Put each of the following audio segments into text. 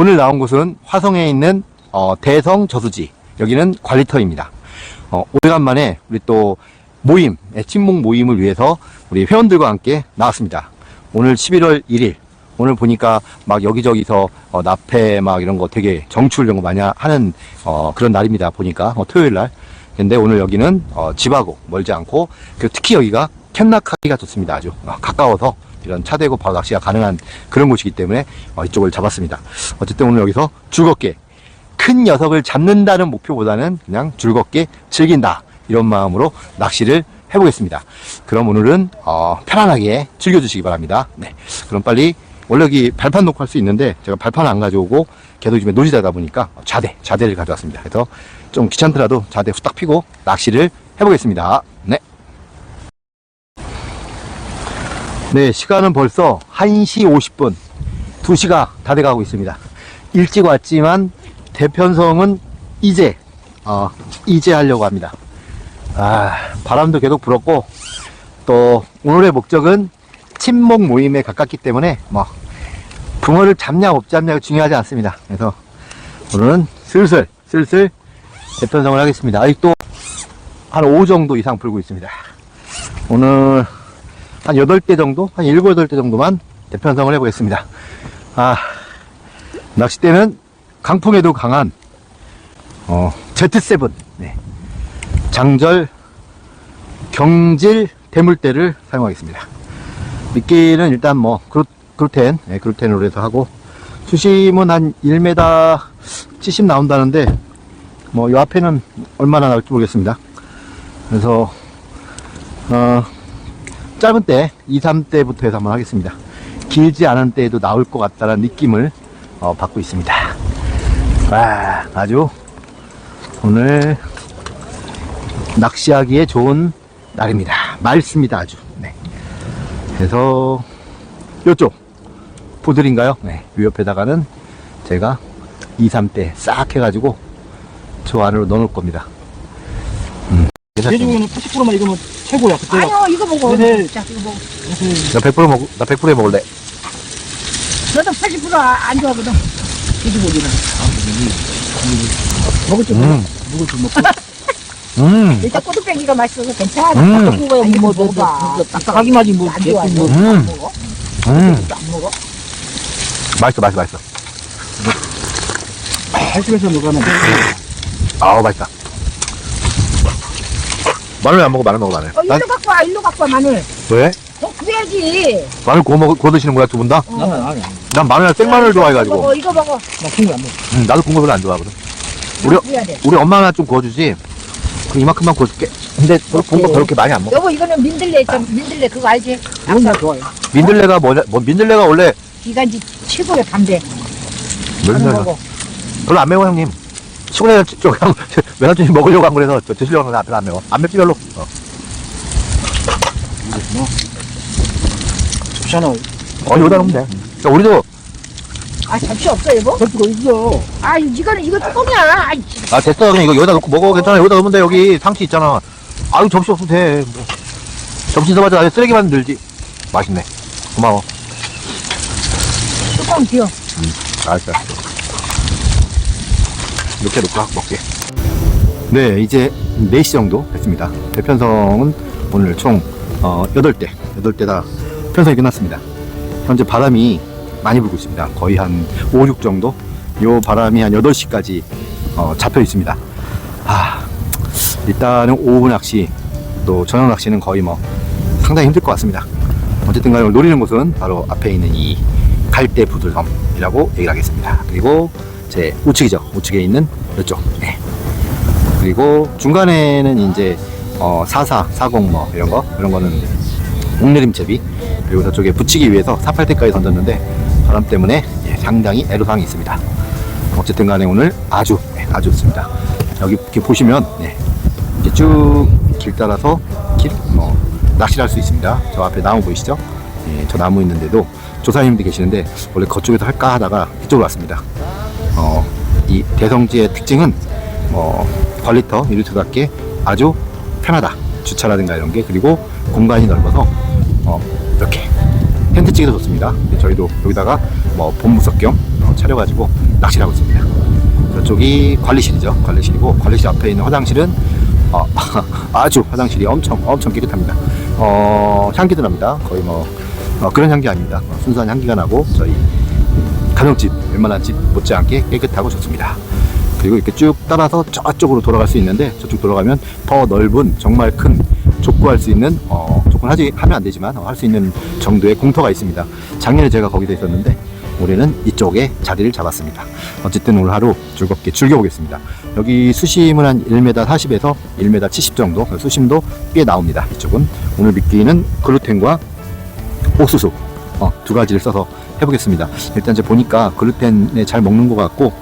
오늘 나온 곳은 화성에 있는 어, 대성 저수지 여기는 관리터입니다. 어, 오래간만에 우리 또 모임, 예, 친목 모임을 위해서 우리 회원들과 함께 나왔습니다. 오늘 11월 1일 오늘 보니까 막 여기저기서 어, 나페 막 이런 거 되게 정출 이런 거 많이 하는 어, 그런 날입니다. 보니까 어, 토요일 날. 근데 오늘 여기는 어, 집하고 멀지 않고 특히 여기가 캔낚하기가 좋습니다. 아주 어, 가까워서 이런 차 대고 바로 낚시가 가능한 그런 곳이기 때문에 어, 이쪽을 잡았습니다. 어쨌든 오늘 여기서 즐겁게 큰 녀석을 잡는다는 목표보다는 그냥 즐겁게 즐긴다 이런 마음으로 낚시를 해보겠습니다. 그럼 오늘은 어, 편안하게 즐겨주시기 바랍니다. 네, 그럼 빨리 원래 여기 발판 놓고 할 수 있는데 제가 발판 안 가져오고 계속 요즘에 노지다다 보니까 자대 자대를 가져왔습니다. 그래서 좀 귀찮더라도 자대 후딱 피고 낚시를 해보겠습니다. 네. 네, 시간은 벌써 1시 50분. 2시가 다 돼가고 있습니다. 일찍 왔지만 대편성은 이제, 어, 이제 하려고 합니다. 아, 바람도 계속 불었고, 또 오늘의 목적은 친목 모임에 가깝기 때문에 뭐, 붕어를 잡냐 못 잡냐가 중요하지 않습니다. 그래서 오늘은 슬슬, 슬슬 대편성을 하겠습니다. 아직도 한 5 정도 이상 불고 있습니다. 오늘 한 8대 정도? 한 7, 8대 정도만 대편성을 해보겠습니다. 아, 낚싯대는 강풍에도 강한, 어, Z7. 네. 장절 경질 대물대를 사용하겠습니다. 미끼는 일단 뭐, 그루, 그루텐, 네, 그루텐으로 해서 하고, 수심은 한 1m 70 나온다는데, 뭐, 요 앞에는 얼마나 나올지 모르겠습니다. 그래서, 어, 짧은 때 2, 3대부터 해서 한번 하겠습니다. 길지 않은 때에도 나올 것 같다는 느낌을 어, 받고 있습니다. 와, 아주 오늘 낚시하기에 좋은 날입니다. 맑습니다, 아주. 네. 그래서 요쪽 보들인가요? 네. 요 옆에다가는 제가 2, 3대 싹 해가지고 저 안으로 넣어놓을 겁니다. 음. 돼지고기는 80%만 익으면 최고야. 그때가. 아니요, 이거 먹어. 네네. 자, 이거 먹어. 나100% 먹, 나 100% 먹을래. 너도 80%안 좋아하거든. 돼지 고기는. 먹을 줄 음. 몰라. 먹을 줄 먹고. 음, 일단 꼬들빼기가 맛있어서 괜찮아. 음. 먹어야 아니, 뭐, 뭐, 먹어봐. 뭐, 딱딱하기만 이 뭐, 안 좋아, 안 뭐. 음. 안 먹어. 음. 안 먹어. 맛있어, 맛있어, 맛있어. 헬스에서 먹으면 아우, 맛있다. 마늘 안 먹어, 마늘 먹어, 마늘. 어, 일로 갖고 와, 일로 갖고 와, 마늘. 왜? 어, 그래야지. 마늘 구워 먹, 구워 드시는 거야, 두 분 다? 나는 안 해. 난 마늘, 생마늘 좋아해가지고. 먹어, 이거 먹어. 나 친구 안 먹어. 응, 나도 구운 거 별로 안 좋아하거든. 우리, 돼. 우리 엄마 하나 좀 구워주지. 그 이만큼만 구워줄게. 근데 구운 거 그렇게 많이 안 먹어. 여보, 이거는 민들레 있잖아. 민들레 그거 알지? 나 좋아해. 민들레가 뭐냐, 뭐, 민들레가 원래 기간지 최고의 담배. 살? 거고. 별로 안 매워, 형님. 시골에 저, 형, 외삼촌이 먹으려고 한 거라서 저 드시려고 하는 거 별로 안 매워. 안 맵지, 별로. 어. 이거 뭐. 좋잖아. 어, 여기다 넣으면 돼. 야, 우리도, 아, 접시 없어, 여보? 덮고 있어. 아, 이거는, 이거 뚜껑이야. 아, 됐어. 그냥 이거 여기다 넣고 먹어. 괜찮아. 여기다 넣으면 돼. 여기 상치 있잖아. 아유, 접시 없어도 돼. 뭐. 접시 있어봤자 나중에 쓰레기만 늘지. 맛있네. 고마워. 뚜껑 비워. 알았어. 이렇게 놓고 학 먹게. 네, 이제 4시 정도 됐습니다. 대편성은 오늘 총 어, 8대, 8대 다 편성이 끝났습니다. 현재 바람이 많이 불고 있습니다. 거의 한 5, 6 정도? 요 바람이 한 8시까지 어, 잡혀 있습니다. 아, 일단은 오후 낚시, 또 저녁 낚시는 거의 뭐 상당히 힘들 것 같습니다. 어쨌든 간에 노리는 곳은 바로 앞에 있는 이 갈대 부들섬 이라고 얘기를 하겠습니다. 그리고 제 우측이죠. 우측에 있는 이쪽. 네. 그리고 중간에는 이제 어, 44, 40 뭐 이런 거 이런 거는 옥내림채비 그리고 저쪽에 붙이기 위해서 48대까지 던졌는데 바람 때문에 예, 상당히 애로사항이 있습니다. 어쨌든 간에 오늘 아주 네, 아주 좋습니다. 여기 이렇게 보시면 네, 이렇게 쭉 길 따라서 길, 뭐 낚시를 할 수 있습니다. 저 앞에 나무 보이시죠? 예, 저 나무 있는데도 조사님들이 계시는데 원래 그쪽에서 할까 하다가 이쪽으로 왔습니다. 어, 이 대성지의 특징은 뭐 관리터 이루트답게 아주 편하다. 주차라든가 이런 게 그리고 공간이 넓어서 어, 이렇게 텐트 치기도 좋습니다. 저희도 여기다가 뭐 본무석 겸 어, 차려가지고 낚시를 하고 있습니다. 저쪽이 관리실이죠. 관리실이고 관리실 앞에 있는 화장실은 어, 아주 화장실이 엄청 엄청 깨끗합니다. 어, 향기도 납니다. 거의 뭐 어, 그런 향기 아닙니다. 어, 순수한 향기가 나고 저희 가정집 웬만한 집 못지않게 깨끗하고 좋습니다. 그리고 이렇게 쭉 따라서 저쪽으로 돌아갈 수 있는데 저쪽 돌아가면 더 넓은 정말 큰 족구할 수 있는 어, 족구는 하지 하면 안 되지만 할수 있는 정도의 공터가 있습니다. 작년에 제가 거기서 있었는데 올해는 이쪽에 자리를 잡았습니다. 어쨌든 오늘 하루 즐겁게 즐겨보겠습니다. 여기 수심은 한 1m 40에서 1m 70 정도 수심도 꽤 나옵니다. 이쪽은 오늘 미끼는 글루텐과 옥수수 어, 두 가지를 써서 해보겠습니다. 일단 이제 보니까 글루텐에 잘 먹는 것 같고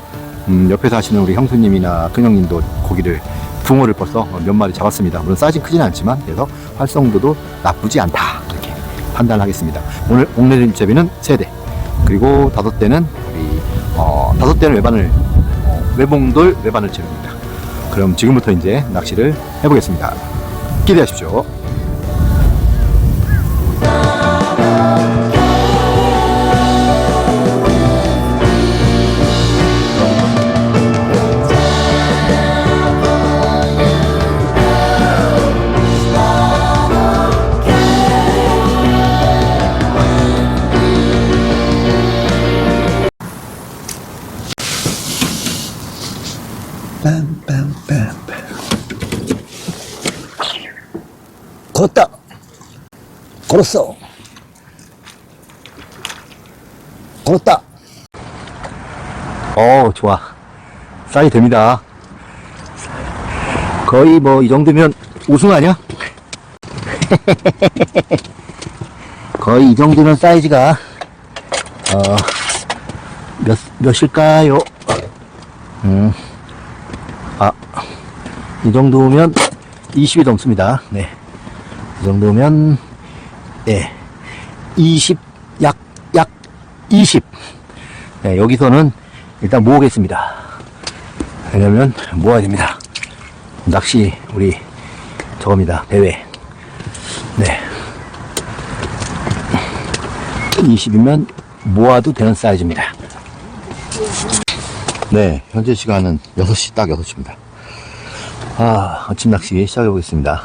음, 옆에서 하시는 우리 형수님이나 큰형님도 고기를 붕어를 벌써 몇 마리 잡았습니다. 물론 사이즈 크지는 않지만 그래서 활성도도 나쁘지 않다 이렇게 판단하겠습니다. 오늘 옥내림 제비는 세 대 그리고 다섯 대는 우리 어, 다섯 대는 외반을 어, 외봉돌 외반을 채웁니다. 그럼 지금부터 이제 낚시를 해보겠습니다. 기대하십시오. 빰빰빰빰 걸었다 걸었어 걸었다 어 좋아 싸이 됩니다 거의 뭐 이 정도면 우승 아니야? 거의 이 정도면 사이즈가 어, 몇, 몇일까요? 음. 아, 이 정도면 20이 넘습니다. 네. 이 정도면, 예. 20, 약, 약 20. 네, 여기서는 일단 모으겠습니다. 왜냐면, 모아야 됩니다. 낚시, 우리, 저겁니다. 대회. 네. 20이면 모아도 되는 사이즈입니다. 네, 현재 시간은 6시, 딱 6시입니다. 아, 아침 낚시 시작해 보겠습니다.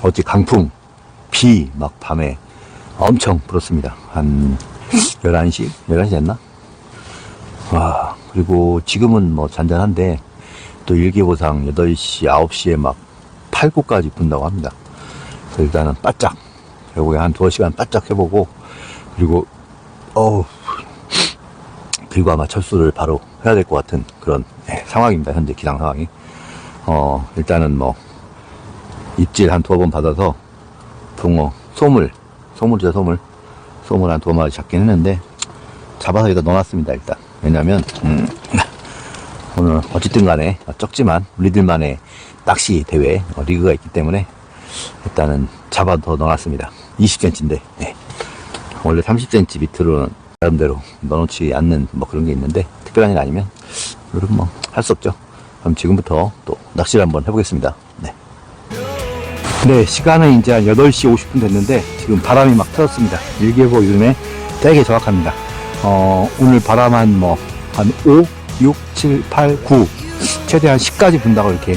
어제 강풍, 비, 막 밤에 엄청 불었습니다. 한 11시? 11시 됐나? 와, 그리고 지금은 뭐 잔잔한데 또 일기보상 8시, 9시에 막 8구까지 분다고 합니다. 그래서 일단은 바짝, 결국에 한 두어 시간 바짝 해보고, 그리고, 어우, 그리고 아마 철수를 바로 해야 될 것 같은 그런 예, 상황입니다. 현재 기상 상황이. 어, 일단은 뭐, 입질 한 두어 번 받아서, 붕어, 소물, 소물이죠, 소물. 소물 한 두어 마리 잡긴 했는데, 잡아서 여기다 넣어놨습니다, 일단. 왜냐면, 음, 오늘 어쨌든 간에, 적지만, 우리들만의 낚시 대회, 어, 리그가 있기 때문에, 일단은 잡아 더 넣어놨습니다. 20cm인데, 원래 30cm 밑으로는 나름대로 넣어놓지 않는 뭐 그런 게 있는데 특별한 일 아니면 그럼 뭐할 수 없죠. 그럼 지금부터 또 낚시를 한번 해보겠습니다. 네. 네, 시간은 이제 한 8시 50분 됐는데 지금 바람이 막 터졌습니다. 일기예보 이름에 되게 정확합니다. 어, 오늘 바람 한 뭐, 한 5, 6, 7, 8, 9, 최대한 10까지 분다고 이렇게,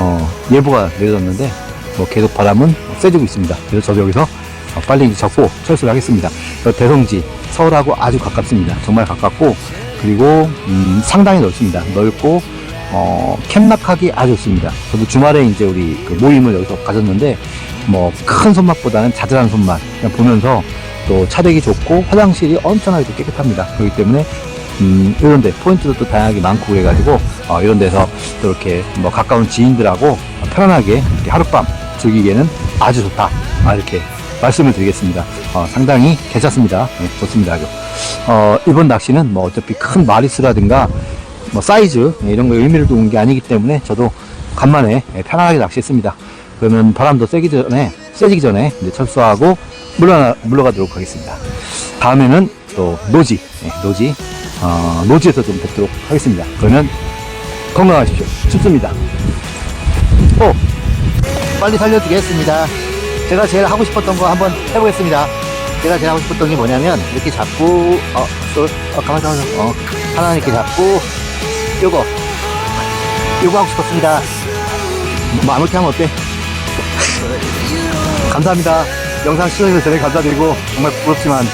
어, 예보가 내려졌는데, 뭐 계속 바람은 세지고 있습니다. 그래서 저도 여기서 어, 빨리 잡고 철수를 하겠습니다. 저 대성지, 서울하고 아주 가깝습니다. 정말 가깝고, 그리고, 음, 상당히 넓습니다. 넓고, 어, 캠락하기 아주 좋습니다. 저도 주말에 이제 우리 그 모임을 여기서 가졌는데, 뭐, 큰 손맛보다는 자잘한 손맛, 그냥 보면서 또 차대기 좋고, 화장실이 엄청나게 또 깨끗합니다. 그렇기 때문에, 음, 이런 데 포인트도 또 다양하게 많고 그래가지고, 어, 이런 데서 또 이렇게 뭐 가까운 지인들하고 편안하게 하룻밤 즐기기에는 아주 좋다. 아, 이렇게 말씀을 드리겠습니다. 어, 상당히 괜찮습니다. 네, 좋습니다. 어, 이번 낚시는 뭐 어차피 큰 마리스라든가 뭐 사이즈 네, 이런 거 의미를 두는 게 아니기 때문에 저도 간만에 예, 편안하게 낚시했습니다. 그러면 바람도 세기 전에 세지기 전에 이제 철수하고 물러나 물러가도록 하겠습니다. 다음에는 또 노지 예, 노지 어, 노지에서 좀 뵙도록 하겠습니다. 그러면 건강하십시오. 춥습니다. 오 빨리 살려주겠습니다. 제가 제일 하고 싶었던 거 한번 해보겠습니다. 제가 제일 하고 싶었던 게 뭐냐면, 이렇게 잡고, 어, 어, 어 가만, 가만, 어, 하나 이렇게 잡고, 요거, 요거 하고 싶었습니다. 뭐, 아무렇게 하면 어때? 감사합니다. 영상 시청해주셔서 감사드리고, 정말 부럽지만,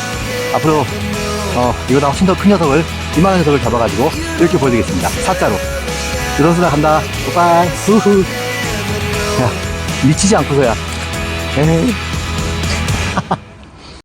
앞으로, 어, 이거보다 훨씬 더 큰 녀석을, 이만한 녀석을 잡아가지고, 이렇게 보여드리겠습니다. 사자로. 유선수나 간다. 빠이. 후후. 야, 미치지 않고서야. 에이.